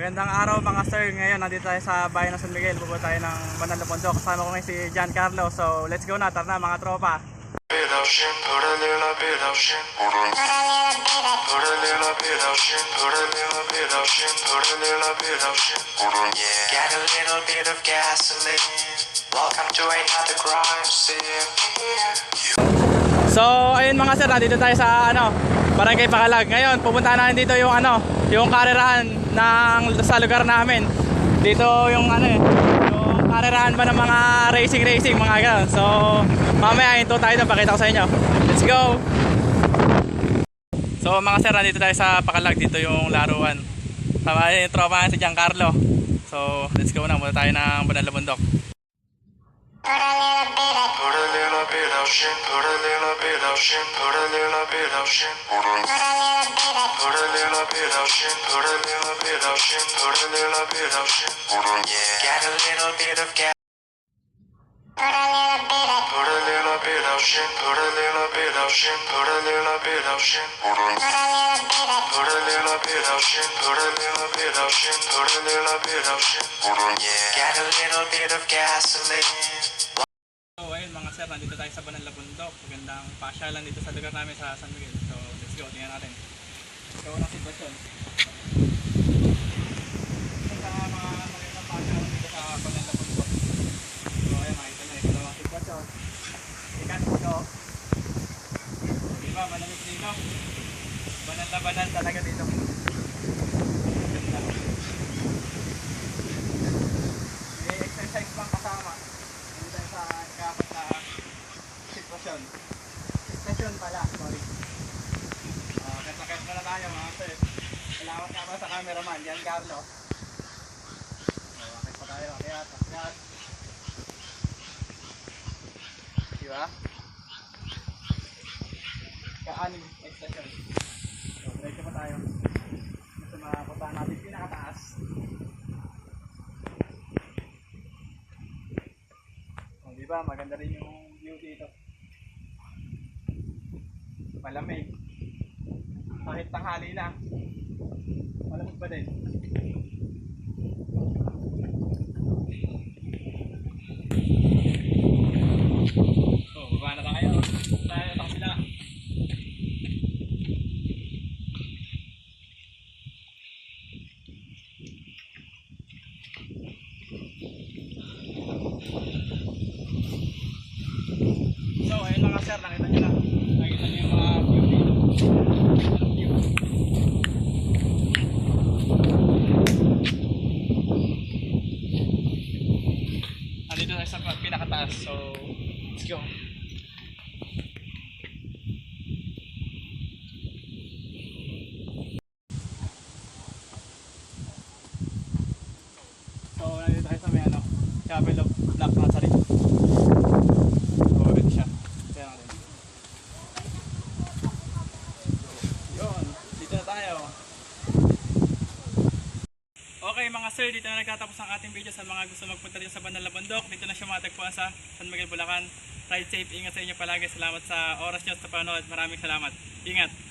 Magandang araw mga sir. Ngayon nandito tayo sa bayan ng San Miguel. Pupunta tayo ng Banal na Bundok. Kasama ko ngayon si Giancarlo. So let's go na. Tara na mga tropa. a little bit of gasoline. Welcome to another crime scene. So ayun mga sir, nandito tayo sa ano, Barangay Pakalag. Ngayon pupunta natin dito yung ano, yung karerahan ng sa lugar namin. Dito yung ano eh, yung karerahan ba ng mga racing racing mga ganun. So mamaya hinto tayo doon, pakita ko sa inyo. Let's go. So mga sir, nandito tayo sa Pakalag. Dito yung laruan. Tama yung tropa si Giancarlo. So let's go na, muna tayo ng Banal na Bundok. Put a little bit ocean, put a little bit ocean, put a little bit ocean, put a put a little bit ocean, put a little bit ocean, put a little bit ocean, put a yeah. Got little bit of gas. Put a little bit ocean, put a little bit ocean, put a little bit put a put a little bit bit ocean, put a little bit put a yeah. Got a little bit of gasoline. So ayun mga sir, nandito tayo sa Banal na Bundok. Magandang pasyalan dito sa lugar namin sa San Miguel. So let's go, tingnan natin. Ikaw ang sitwasyon. Ito sa mga magandang pasyalan dito na ayun, makita nyo, ikaw ang sitwasyon. Ikat dito. Diba, malamig dito. Na talaga dito. Ganda. May exercise pang kasama. Hindi tayo sa ikapat na sitwasyon. Sitwasyon pala, sorry. Uh, Kaya muna tayo mga sir. Salamat pala sa cameraman, yan Carlo. So, akit pa tayo, akit, akit. Di ba? Kaanim station. So, diretso pa tayo. Gusto makapunta natin pinakataas. Oh, di ba? Maganda rin yung view dito. Malamig. Kahit tanghali na. Malamig pa din. Oh, baba na tayo. Tayo na. So, ayun mga sir, nakita nyo na. Nakita nyo yung mga view dito. View? Nandito tayo sa pinakataas. So, let's go. So, nandito tayo sa may ano, Chapel of Black Nazareth. So, ito siya. Kaya natin. Yun, dito na tayo. Okay mga sir, dito na nagtatapos ang ating video sa mga gusto magpunta dito sa Banal na Bundok. Dito na siya matagpuan sa San Miguel, Bulacan. Ride safe, ingat sa inyo palagi. Salamat sa oras nyo sa panood. Maraming salamat. Ingat!